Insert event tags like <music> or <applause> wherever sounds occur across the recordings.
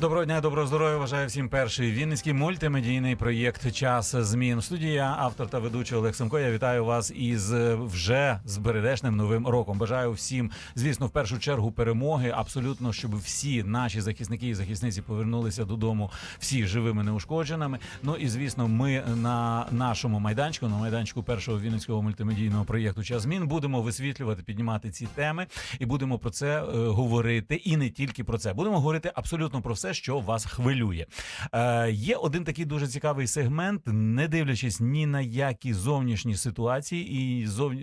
Доброго дня, доброго здоров'я. Бажаю всім перший вінницький мультимедійний проєкт Час змін. Студія, автор та ведучий Олег Семко. Я вітаю вас із е, вже з бередешним новим роком. Бажаю всім, звісно, в першу чергу перемоги. Абсолютно, щоб всі наші захисники і захисниці повернулися додому всі живими, неушкодженими. Ну і звісно, ми на нашому майданчику, на майданчику першого вінницького мультимедійного проєкту Час змін будемо висвітлювати, піднімати ці теми і будемо про це е, говорити. І не тільки про це. Будемо говорити абсолютно про все, що вас хвилює. Е, є один такий дуже цікавий сегмент, не дивлячись ні на які зовнішні ситуації, і зов... е,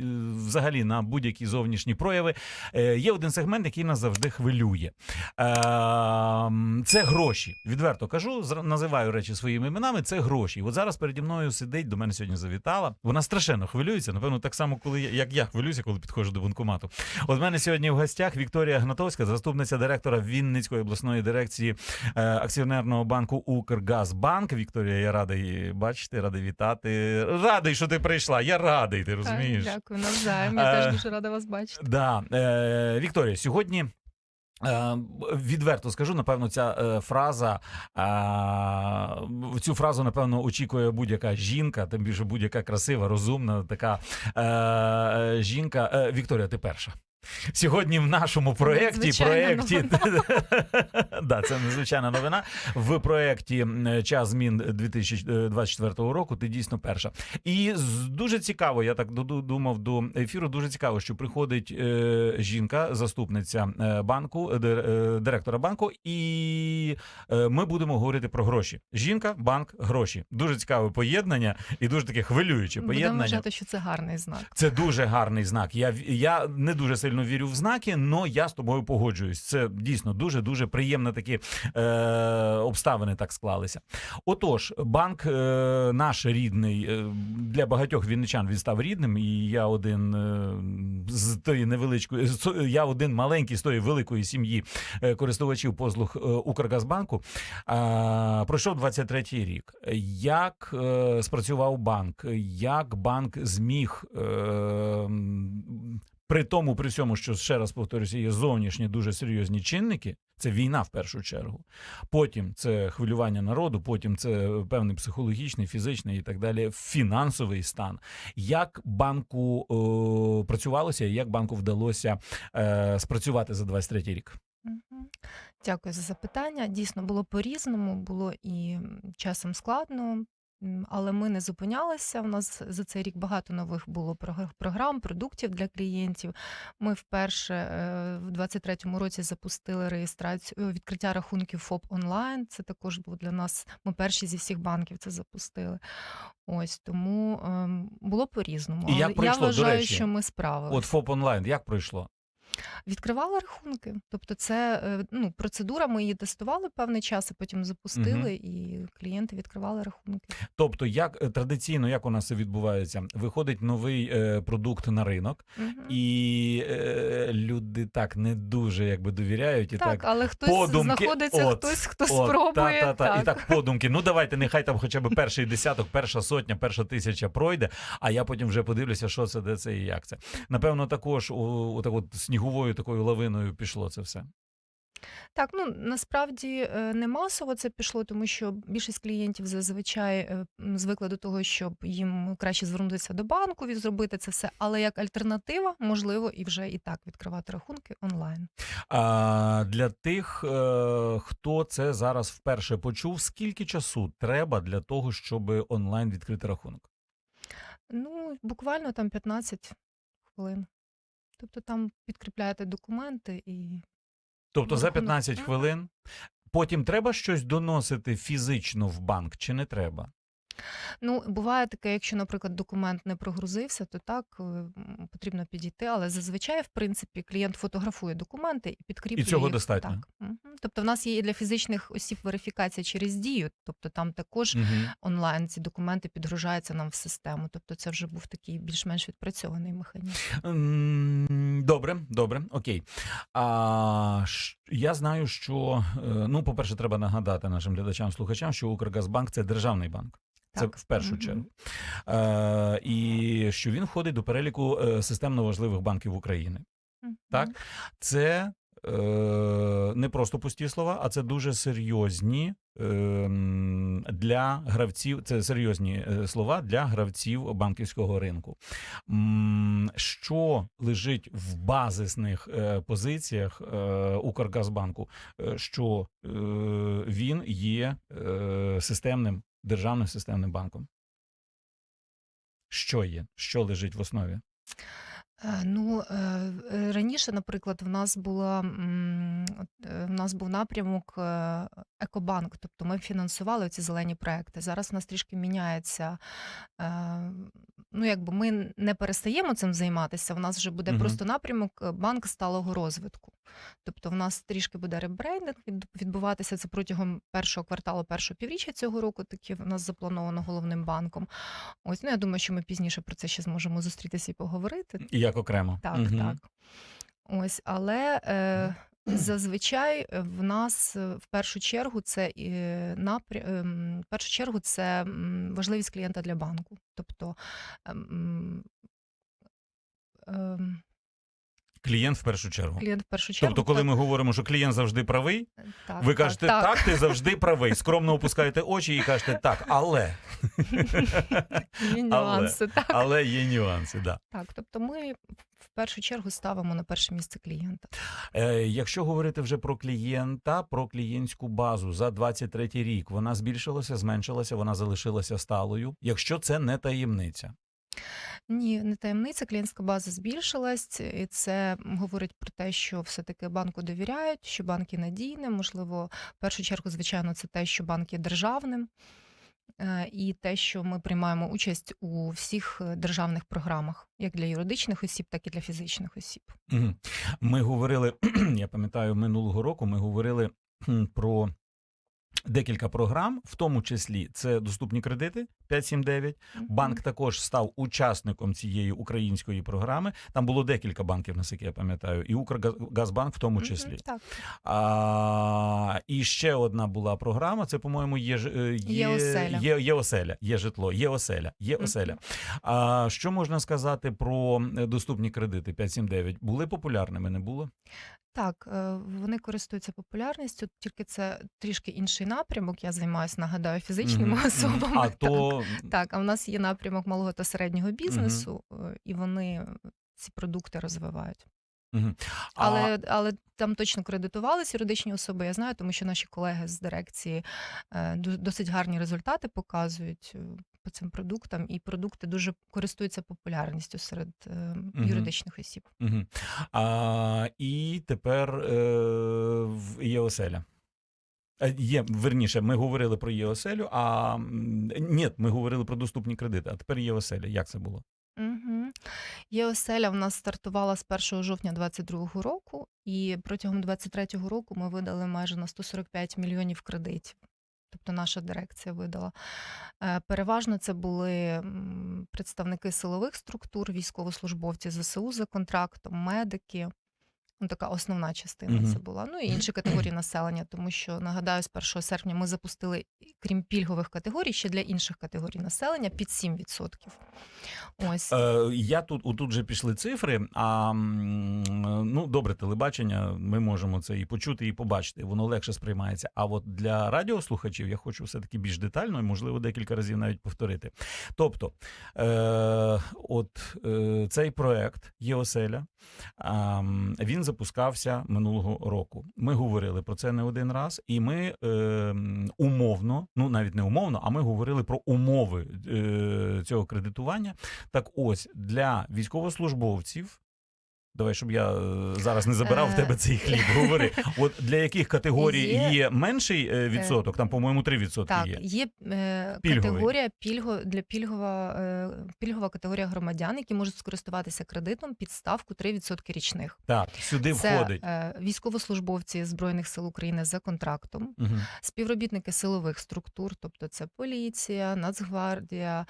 взагалі на будь-які зовнішні прояви. Е, є один сегмент, який нас завжди хвилює. Е, це гроші. Відверто кажу, називаю речі своїми іменами. Це гроші. От зараз переді мною сидить, до мене сьогодні завітала. Вона страшенно хвилюється. Напевно, так само, коли я, як я хвилююся, коли підходжу до банкомату. От мене сьогодні в гостях Вікторія Гнатовська, заступниця директора Вінницької обласної дирекції акціонерного банку Укргазбанк. Вікторія, я радий бачити, радий вітати. Радий, що ти прийшла. Я радий, ти розумієш? Так, дякую, навзаєм. Я Е, теж дуже рада вас бачити. Да, е, Вікторія, сьогодні. е, Відверто скажу, напевно, ця е, фраза е, цю фразу, напевно, очікує будь-яка жінка, тим більше будь-яка красива, розумна така е, жінка. Е, Вікторія, ти перша. Сьогодні в нашому проєкті, проєкті <laughs> да, це незвичайна новина. В проєкті час змін 2024 року. Ти дійсно перша. І дуже цікаво, я так думав до ефіру. Дуже цікаво, що приходить е, жінка, заступниця е, банку, е, дир- е, директора банку, і е, ми будемо говорити про гроші. Жінка, банк, гроші. Дуже цікаве поєднання і дуже таке хвилююче Будемо поєднання. вважати, що це гарний знак. Це дуже гарний знак. Я, я не дуже сильно вірю в знаки, але я з тобою погоджуюсь. Це дійсно дуже дуже приємно такі е, обставини так склалися. Отож, банк е, наш рідний е, для багатьох вінничан він став рідним, і я один е, з тої невеличкої, я один маленький з тої великої сім'ї е, користувачів послуг е, Укргазбанку. А, пройшов 23-й рік. Як е, спрацював банк? Як банк зміг е, при тому, при всьому, що ще раз повторюся, є зовнішні дуже серйозні чинники. Це війна в першу чергу. Потім це хвилювання народу, потім це певний психологічний, фізичний і так далі, фінансовий стан. Як банку е, працювалося, як банку вдалося е, спрацювати за 23-й рік? Дякую за запитання. Дійсно, було по-різному, було і часом складно, але ми не зупинялися. У нас за цей рік багато нових було прогр- програм, продуктів для клієнтів. Ми вперше е, в 23-му році запустили реєстрацію е, відкриття рахунків ФОП онлайн. Це також був для нас. Ми перші зі всіх банків це запустили. Ось тому ем, було по-різному. І як Але я пройшло, до речі? що ми справилися. От ФОП онлайн, як пройшло? Відкривали рахунки. Тобто, це е, ну, процедура, ми її тестували певний час, а потім запустили, і клієнти відкривали рахунки. Тобто, як е, традиційно, як у нас це відбувається? Виходить новий е, продукт на ринок, Мгм. і е, люди так не дуже якби довіряють і так, так. але хтось подумки, знаходиться, от, хтось, хто От, спробує. та, та, та. так. І так подумки. Ну давайте, нехай там хоча б перший десяток, перша сотня, перша тисяча пройде, а я потім вже подивлюся, що це, де це і як це. Напевно, також у, у так от сніговою такою лавиною пішло це все. Так, ну насправді е, не масово це пішло, тому що більшість клієнтів зазвичай е, м, звикли до того, щоб їм краще звернутися до банку і зробити це все. Але як альтернатива, можливо, і вже і так відкривати рахунки онлайн. А для тих, е, хто це зараз вперше почув, скільки часу треба для того, щоб онлайн відкрити рахунок? Ну, буквально там 15 хвилин. Тобто там підкріпляєте документи і Тобто за Рахунок. 15 хвилин. Потім треба щось доносити фізично в банк, чи не треба? Ну, буває таке, якщо, наприклад, документ не прогрузився, то так е, м, потрібно підійти. Але зазвичай, в принципі, клієнт фотографує документи і підкріплює. цього їх. достатньо? Так. Мгм. Тобто, в нас є і для фізичних осіб верифікація через дію, тобто там також Угу. онлайн ці документи підгружаються нам в систему. Тобто, це вже був такий більш-менш відпрацьований механізм. М, Добре, добре, окей. А, ш- я знаю, що е, ну, по-перше, треба нагадати нашим глядачам, слухачам, що Укргазбанк це державний банк. Це в першу чергу. Е, і що він входить до переліку е, системно важливих банків України. Так. Це е, не просто пусті слова, а це дуже серйозні ем, для гравців. Це серйозні слова для гравців банківського ринку. Що лежить в базисних позиціях Укргазбанку? Що е, він є системним державним системним банком? Що є? Що лежить в основі? Е, Ну, е, е, раніше, наприклад, в нас була в нас був напрямок Екобанк, тобто ми фінансували ці зелені проекти. Зараз в нас трішки міняється. Ну, якби ми не перестаємо цим займатися. В нас вже буде Мгм. просто напрямок е, банк сталого розвитку. Тобто, в нас трішки буде ребрейдинг від- відбуватися це протягом першого кварталу, першого півріччя цього року. Таке в нас заплановано головним банком. Ось ну я думаю, що ми пізніше про це ще зможемо зустрітися і поговорити. І Як окремо? Так, Мгм. так. Ось, але е, зазвичай е, в нас е, в першу чергу це е, напря... ем, в першу чергу це важливість клієнта для банку. Тобто ем, ем, Клієнт в першу чергу. клієнт в першу чергу. Тобто, коли так, ми говоримо, що клієнт завжди правий, так, ви так, кажете, так, ти завжди <laughs> правий. Скромно опускаєте очі і кажете так, але, Є нюанси, так. але є нюанси. Да. так. Тобто ми першу чергу ставимо на перше місце клієнта. Е, якщо говорити вже про клієнта, про клієнтську базу за 23 рік, вона збільшилася, зменшилася, вона залишилася сталою. Якщо це не таємниця. Ні, не таємниця. Клієнтська база збільшилась, і це говорить про те, що все-таки банку довіряють, що банк є надійним. Можливо, в першу чергу, звичайно, це те, що банк є державним, і те, що ми приймаємо участь у всіх е, державних програмах, як для юридичних осіб, так і для фізичних осіб. Ми говорили, <clears throat> я пам'ятаю, минулого року ми говорили <clears throat> про декілька програм, в тому числі це доступні кредити 579. Банк також став учасником цієї української програми. Там було декілька банків, наскільки я пам'ятаю, і Укргазбанк в тому числі. Так. А, і ще одна була програма. Це, по-моєму, є, е, є, Є оселя. є, є оселя, є житло, є оселя, є оселя. А що можна сказати про е, доступні кредити 579? Були популярними, не було? Так, е, вони користуються популярністю, тільки це трішки інший напрямок. Я займаюся, нагадаю, фізичними Мгм, <laughs> мгм. особами. А так. то Так, а в нас є напрямок малого та середнього бізнесу, е, і вони ці продукти розвивають. мгм. А, Але, але там точно кредитувалися юридичні особи. Я знаю, тому що наші колеги з дирекції е, ду- досить гарні результати показують е, по цим продуктам, і продукти дуже користуються популярністю серед е, юридичних осіб. мгм. а, і тепер е, в- є оселя. Е, Є, верніше, ми говорили про ЄОСЕЛю, а ні, ми говорили про доступні кредити, а тепер є оселя. Як це було? Угу. ЄОСЕЛЯ в нас стартувала з 1 жовтня 2022 року, і протягом 2023 року ми видали майже на 145 мільйонів кредитів. Тобто наша дирекція видала. Е, Переважно це були представники силових структур, військовослужбовці ЗСУ за контрактом, медики. Ну, така основна частина Мгм. це була. Ну і інші категорії <clears throat> населення, тому що нагадаю, з 1 серпня ми запустили, крім пільгових категорій, ще для інших категорій населення під 7%. Ось. Е, я тут отут же пішли цифри. А ну добре, телебачення. Ми можемо це і почути, і побачити. Воно легше сприймається. А от для радіослухачів я хочу все таки більш детально і можливо декілька разів навіть повторити. Тобто, е, от е, цей проект ЄОСЕЛЯ, м, він запускався минулого року. Ми говорили про це не один раз, і ми е, умовно, ну навіть не умовно, а ми говорили про умови е, цього кредитування. Так ось для військовослужбовців. Давай, щоб я е, зараз не забирав в Е, тебе цей хліб. Говори, <laughs> от для яких категорій є, Є- менший е, відсоток, там, по-моєму, 3% Так, є. є Пільговий. категорія пільго для пільгова, пільгова категорія громадян, які можуть скористуватися кредитом під ставку 3% річних. Так, сюди Це входить. військовослужбовці збройних сил України за контрактом, Угу. співробітники силових структур, тобто це поліція, Нацгвардія,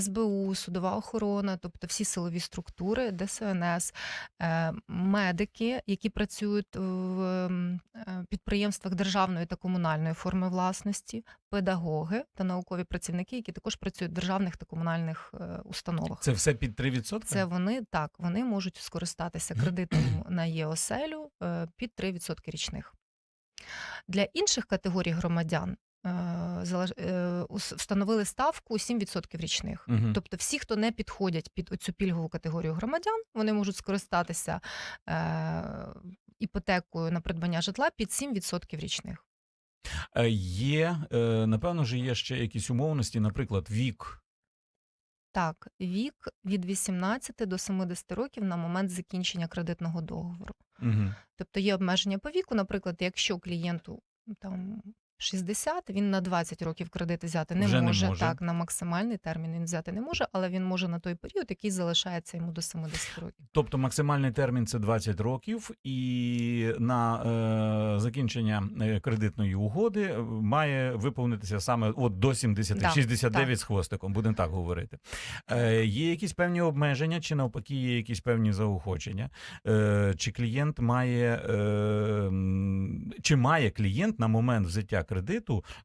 СБУ, судова охорона, тобто всі силові структури, ДСНР, ДФС, е, медики, які працюють в е, підприємствах державної та комунальної форми власності, педагоги та наукові працівники, які також працюють в державних та комунальних е, установах. Це все під 3%? Це вони так, вони можуть скористатися кредитом <clears throat> на ЄОСЕЛю під 3% річних. Для інших категорій громадян е, ус- встановили ставку 7% річних. Мгм. Тобто, всі, хто не підходять під оцю пільгову категорію громадян, вони можуть скористатися е, іпотекою на придбання житла під 7% річних. Е, Є, е, напевно, ж є ще якісь умовності, наприклад, вік. Так, вік від 18 до 70 років на момент закінчення кредитного договору. Угу. Тобто є обмеження по віку. Наприклад, якщо клієнту там 60, він на 20 років кредит взяти не Вже не може. може. Так, на максимальний термін він взяти не може, але він може на той період, який залишається йому до 70 років. Тобто максимальний термін це 20 років, і на е, закінчення е, кредитної угоди е, має виповнитися саме от до 70, Да, 69 так. з хвостиком, будемо так говорити. Е, є якісь певні обмеження, чи навпаки є якісь певні заохочення? Е, чи клієнт має, е, чи має клієнт на момент взяття кредиту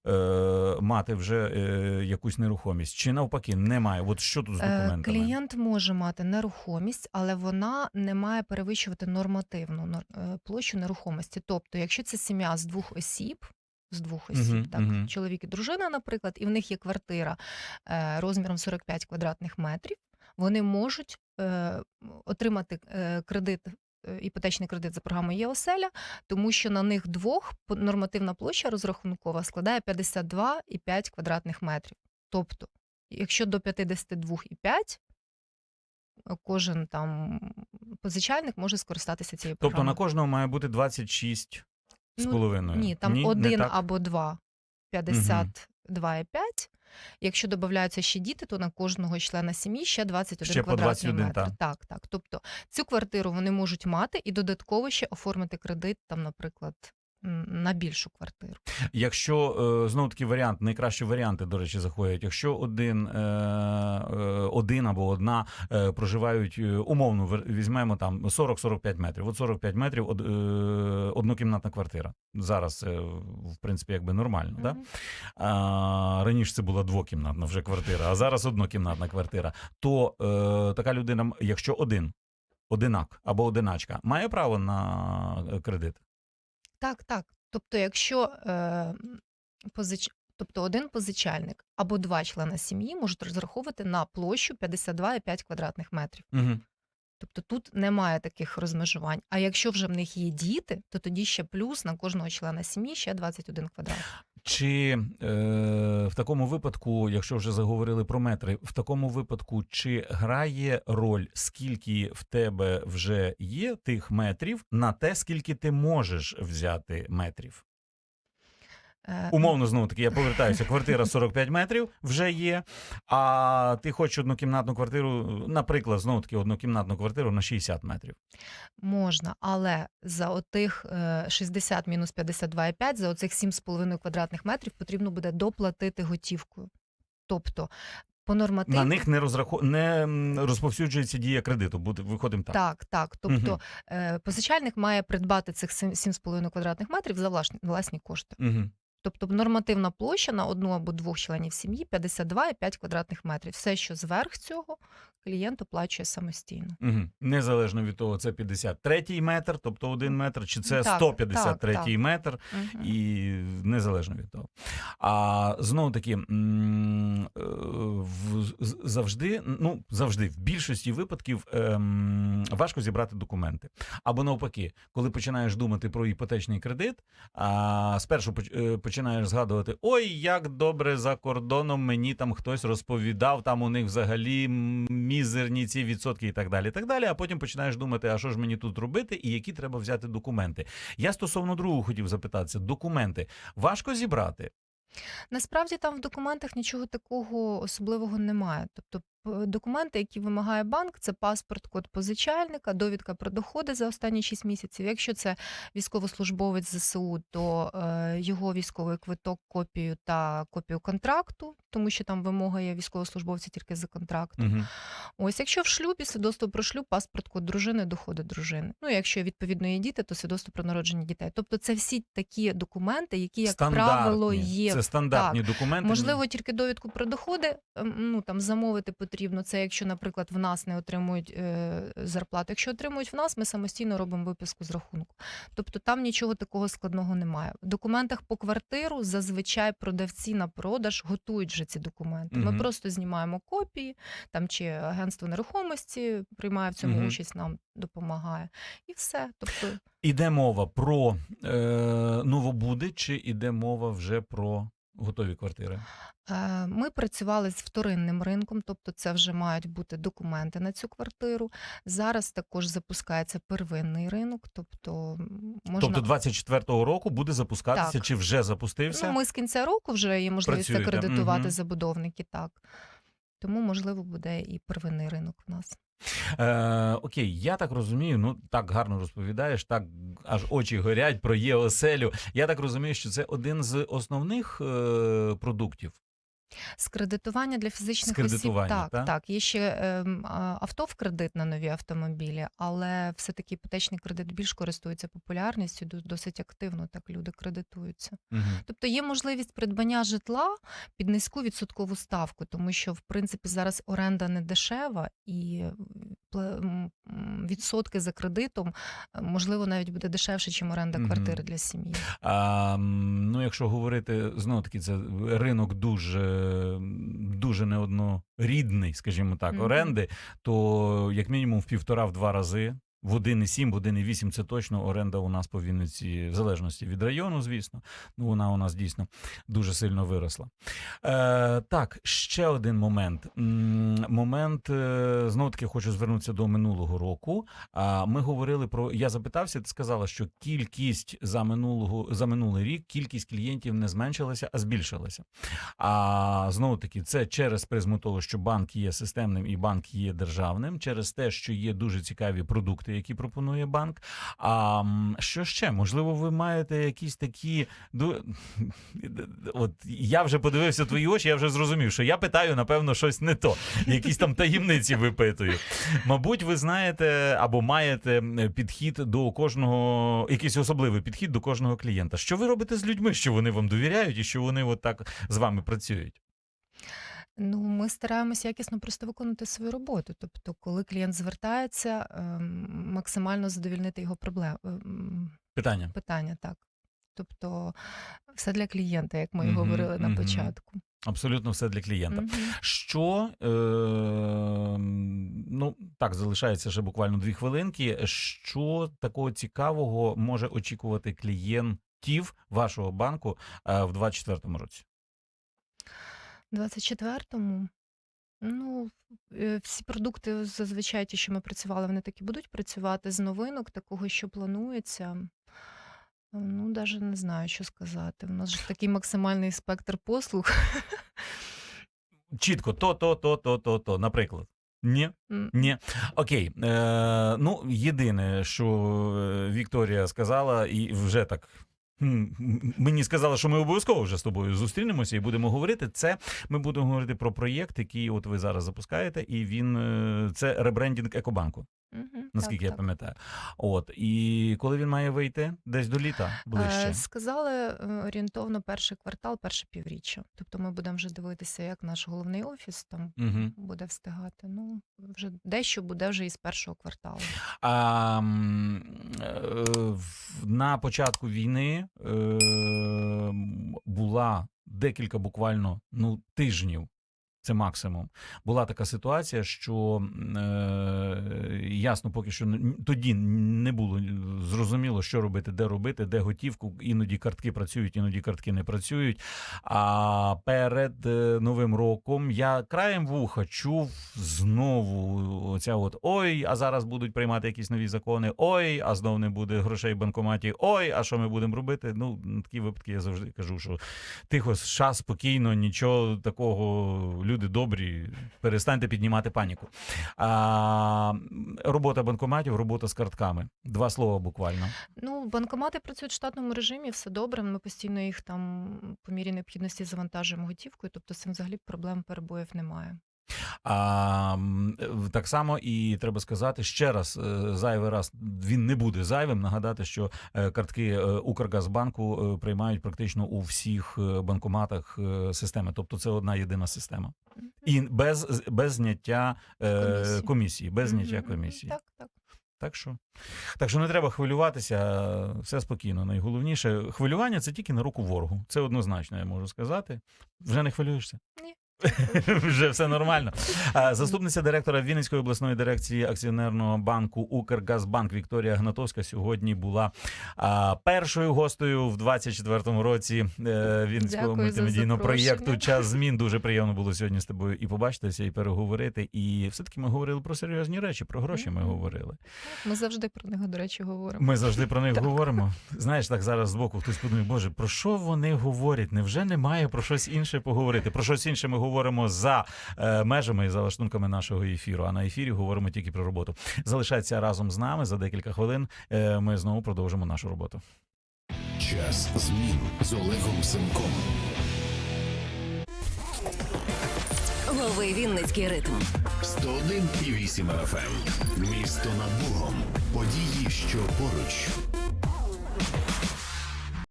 е, мати вже е, якусь нерухомість, чи навпаки немає? От що тут з Е, документами? Клієнт може мати нерухомість, але вона не має перевищувати нормативну нор- е, площу нерухомості. Тобто, якщо це сім'я з двох осіб. З двох осіб, Мгм, так, мгм. чоловік і дружина, наприклад, і в них є квартира е, розміром 45 квадратних метрів, вони можуть е, отримати е, кредит, іпотечний кредит за програмою ЄОСЕЛЯ, тому що на них двох нормативна площа розрахункова складає 52,5 квадратних метрів. Тобто, якщо до 52,5, е, кожен там позичальник може скористатися цією Тобто на кожного має бути 26 з Ну, половиною. Ні, там не один або два 52,5. Якщо додаються ще діти, то на кожного члена сім'ї ще 21 Ще квадратний 21, метр. так. Так, так. Тобто цю квартиру вони можуть мати і додатково ще оформити кредит, там, наприклад, на більшу квартиру. Якщо е, знову таки варіант, найкращі варіанти, до речі, заходять. Якщо один, е, е, один або одна проживають умовно, візьмемо там 40-45 метрів. От 45 метрів однокімнатна квартира. Зараз в принципі якби нормально. Да? Мгм. А, раніше це була двокімнатна вже квартира, а зараз однокімнатна квартира. То така людина, якщо один, одинак або одиначка, має право на кредит. Так, так. Тобто, якщо е, позич... тобто один позичальник або два члена сім'ї можуть розраховувати на площу 52,5 квадратних метрів. Угу. Тобто тут немає таких розмежувань. А якщо вже в них є діти, то тоді ще плюс на кожного члена сім'ї ще 21 квадрат. Чи е, в такому випадку, якщо вже заговорили про метри, в такому випадку чи грає роль, скільки в тебе вже є тих метрів на те, скільки ти можеш взяти метрів? Е, Умовно, знову таки, я повертаюся. Квартира 45 метрів вже є. А ти хочеш однокімнатну квартиру, наприклад, знову таки однокімнатну квартиру на 60 метрів. Можна, але за отих е, 60 мінус 52,5, за оцих 7,5 квадратних метрів потрібно буде доплатити готівкою. Тобто, по нормативу... На них не розраху... не розповсюджується дія кредиту. Буде виходимо так. Так, так. Тобто е, позичальник має придбати цих сім- 7,5 квадратних метрів за власні, власні кошти. Угу. Тобто нормативна площа на одну або двох членів сім'ї 52,5 квадратних метрів. Все, що зверх цього, клієнт оплачує самостійно. Угу. Незалежно від того, це 53-й метр, тобто один метр, чи це Так, 153-й так, так. метр, угу. і незалежно від того. А знову таки, е, завжди, ну завжди, в більшості випадків ем, важко зібрати документи. Або навпаки, коли починаєш думати про іпотечний кредит, а спершу е, починаєш згадувати: ой, як добре за кордоном мені там хтось розповідав, там у них взагалі мізерні ці відсотки і так далі. так далі. А потім починаєш думати, а що ж мені тут робити, і які треба взяти документи. Я стосовно другого хотів запитатися: документи важко зібрати. Насправді там в документах нічого такого особливого немає. Тобто документи, які вимагає банк, це паспорт, код позичальника, довідка про доходи за останні 6 місяців. Якщо це військовослужбовець ЗСУ, то е, його військовий квиток, копію та копію контракту, тому що там вимога є військовослужбовця тільки за контрактом. Угу. Ось, якщо в шлюбі свідоцтво про шлюб, паспорт код дружини, доходи дружини. Ну, якщо відповідно є діти, то свідоцтво про народження дітей. Тобто, це всі такі документи, які, як правило, є Це стандартні документи. Можливо, тільки довідку про доходи ем, ну там замовити потрібно. Це якщо, наприклад, в нас не отримують е, зарплату. Якщо отримують в нас, ми самостійно робимо виписку з рахунку. Тобто там нічого такого складного немає. В документах по квартиру зазвичай продавці на продаж готують вже ці документи. Ми просто знімаємо копії, там чи агентство нерухомості приймає в цьому Мгм. участь, нам допомагає, і все. Тобто Іде мова про е, новобуди, чи іде мова вже про готові квартири? Е, Ми працювали з вторинним ринком, тобто це вже мають бути документи на цю квартиру. Зараз також запускається первинний ринок, тобто можна Тобто 24-го року буде запускатися, Так. чи вже запустився? ну, ми з кінця року вже є можливість Працюєте, акредитувати мгм. забудовники. Так тому можливо буде і первинний ринок в нас. Е, окей, я так розумію. Ну так гарно розповідаєш, так аж очі горять про є оселю. Я так розумію, що це один з основних е, продуктів. З кредитування для фізичних З кредитування, осіб так, та? так. Є ще ем, а, авто в кредит на нові автомобілі, але все-таки іпотечний кредит більш користується популярністю, до- досить активно так люди кредитуються. Угу. Тобто є можливість придбання житла під низьку відсоткову ставку, тому що в принципі зараз оренда не дешева і пле- м, м, відсотки за кредитом е, можливо навіть буде дешевше, ніж оренда Мгм. квартири для сім'ї. А, м, ну, якщо говорити знову таки, це ринок дуже, дуже неоднорідний, скажімо так, оренди, то як мінімум в півтора-в два рази. В 1,7, в 1,8 це точно оренда у нас по Вінниці, в залежності від району, звісно. Ну, вона у нас дійсно дуже сильно виросла. Е, так, ще один момент. Момент, е, знову таки, хочу звернутися до минулого року. Ми говорили про. Я запитався, ти сказала, що кількість за минулого за минулий рік, кількість клієнтів не зменшилася, а збільшилася. А знову таки, це через призму того, що банк є системним і банк є державним, через те, що є дуже цікаві продукти, які пропонує банк. А що ще? Можливо, ви маєте якісь такі. <laughs> От я вже подивився твої очі, я вже зрозумів, що я питаю, напевно, щось не то. Якісь там таємниці випитую. Мабуть, ви знаєте або маєте підхід до кожного, якийсь особливий підхід до кожного клієнта. Що ви робите з людьми, що вони вам довіряють і що вони от так з вами працюють? Ну, ми стараємося якісно просто виконати свою роботу. Тобто, коли клієнт звертається, ем, максимально задовільнити його проблем ем, Питання. питання, так. Тобто, все для клієнта, як ми і Мгм, говорили на мгм. початку. Абсолютно все для клієнта. Мгм. Що е, ну так залишається ще буквально дві хвилинки. Що такого цікавого може очікувати клієнтів вашого банку е, в 2024 році? У 24-му, ну, е, всі продукти зазвичай ті, що ми працювали, вони так і будуть працювати з новинок, такого, що планується. Ну, навіть не знаю, що сказати. У нас же такий максимальний спектр послуг. Чітко, то, то, то, то, то, то, наприклад. Ні, М, ні. Окей. Е, ну, єдине, що е, Вікторія сказала, і вже так. Мені сказали, що ми обов'язково вже з тобою зустрінемося і будемо говорити. Це ми будемо говорити про проєкт, який от ви зараз запускаєте, і він е, це ребрендінг екобанку, мгм, наскільки так, я так. пам'ятаю. От і коли він має вийти, десь до літа ближче. Е, Сказали е, орієнтовно перший квартал, перше півріччя. Тобто ми будемо вже дивитися, як наш головний офіс там Угу. буде встигати. Ну, вже дещо буде вже із першого кварталу. А, е, на початку війни була декілька буквально ну, тижнів. Це максимум. Була така ситуація, що е, ясно, поки що тоді не було зрозуміло, що робити, де робити, де готівку. Іноді картки працюють, іноді картки не працюють. А перед е, новим роком я краєм вуха чув знову оця от ой, а зараз будуть приймати якісь нові закони. Ой, а знов не буде грошей в банкоматі. Ой, а що ми будемо робити? Ну, на такі випадки я завжди кажу, що тихо, ша, спокійно, нічого такого. люди добрі, перестаньте піднімати паніку. А, робота банкоматів, робота з картками. Два слова буквально. Ну, банкомати працюють в штатному режимі, все добре. Ми постійно їх там по мірі необхідності завантажуємо готівкою, тобто з цим взагалі проблем перебоїв немає. А, так само і треба сказати ще раз, е, зайвий раз він не буде зайвим. Нагадати, що е, картки е, Укргазбанку приймають практично у всіх банкоматах системи. Тобто це одна єдина система. І без, без зняття Комісії. комісії, без зняття комісії. Так, так. Так що, так що не треба хвилюватися, все спокійно. Найголовніше хвилювання це тільки на руку ворогу. Це однозначно, я можу сказати. Вже не хвилюєшся? Ні. <laughs> Вже все нормально. Заступниця директора Вінницької обласної дирекції акціонерного банку Укргазбанк Вікторія Гнатовська сьогодні була першою гостею в 24-му році е, Вінницького мультимедійного проєкту. Час змін. Дуже приємно було сьогодні з тобою і побачитися, і переговорити. І все-таки ми говорили про серйозні речі, про гроші ми говорили. Ми завжди про них, до речі, говоримо. Ми завжди про них Так. говоримо. Знаєш, так зараз збоку хтось подумає, боже, про що вони говорять? Невже немає про щось інше поговорити? Про щось інше ми говоримо за е, межами і за лаштунками нашого ефіру. А на ефірі говоримо тільки про роботу. Залишайтеся разом з нами за декілька хвилин. Е, ми знову продовжимо нашу роботу. Час змін з Олегом Семком. Лови Вінницький ритм. 101,8 FM. Місто над Богом. Події, що поруч.